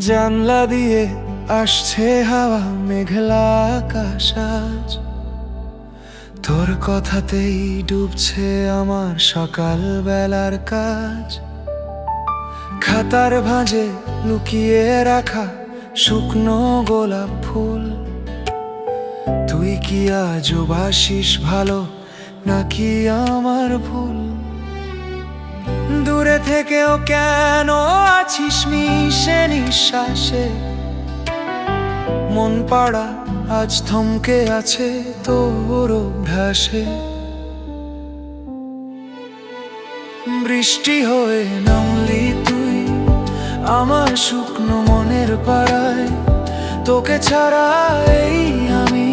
জানলা দিয়ে আসছে হাওয়া, মেঘলা আকাশ আজ। তোর কথাতেই ডুবছে আমার সকাল বেলার কাজ। খাতার ভাঁজে লুকিয়ে রাখা শুকনো গোলাপ ফুল। তুই কি বাসিস ভালো, নাকি আমার ভুল? দূরে থেকেও কেন আছিস মিশে নিঃশ্বাসে? মন পাড়া আজ থমকে আছে তোর অভ্যাসে। বৃষ্টি হয়ে নামলি তুই আমার শুকনো মনের পাড়ায়। তোকে ছাড়া এই আমি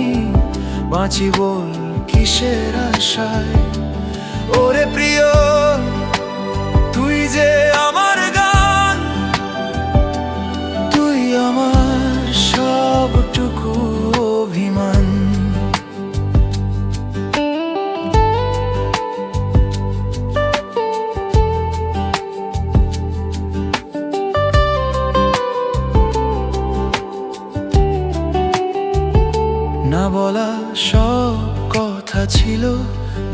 বাঁচি বল কিসের আশায়? ওরে প্রিয় বলা সব কথা ছিল,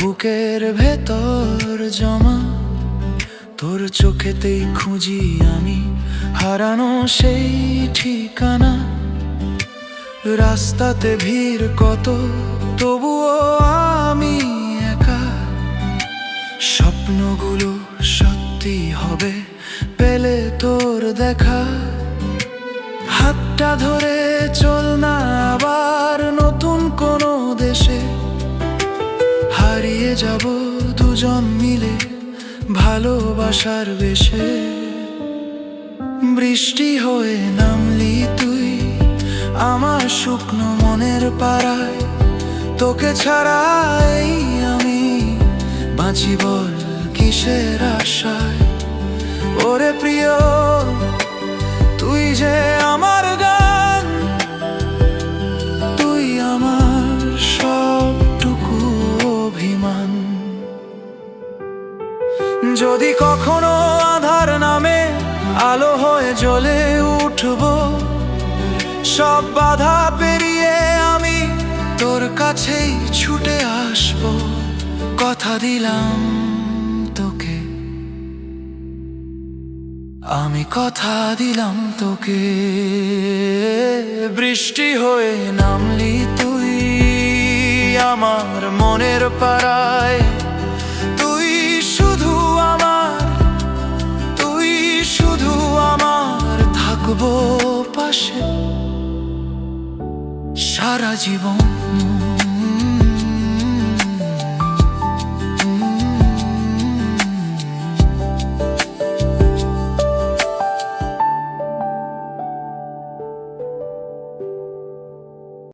বুকের ভেতর জমা। তোর চোখেতেই খুঁজি আমি, হারানো সেই ঠিকানা। রাস্তাতে ভিড় কত, তবুও আমি একা। স্বপ্নগুলো সত্যি হবে, পেলে তোর দেখা। হাতটা ধরে চল দুজন মিলে ভালোবাসার বেশে বৃষ্টি হয়ে নামলি তুই আমার শুকনো মনের পাড়ায়। তোকে ছাড়াই আমি বাঁচি বল কিসের আশায়? ওরে প্রিয়, তুই যে যদি কখনো আধার নামে আলো হয়ে জ্বলে উঠব, সব বাধা পেরিয়ে আমি তোর কাছেই ছুটে আসব। কথা দিলাম তোকে। আমি কথা দিলাম তোকে। বৃষ্টি হয়ে নামলি তুই আমার মনের পাড়ায়। থাকব পাশে সারা জীবন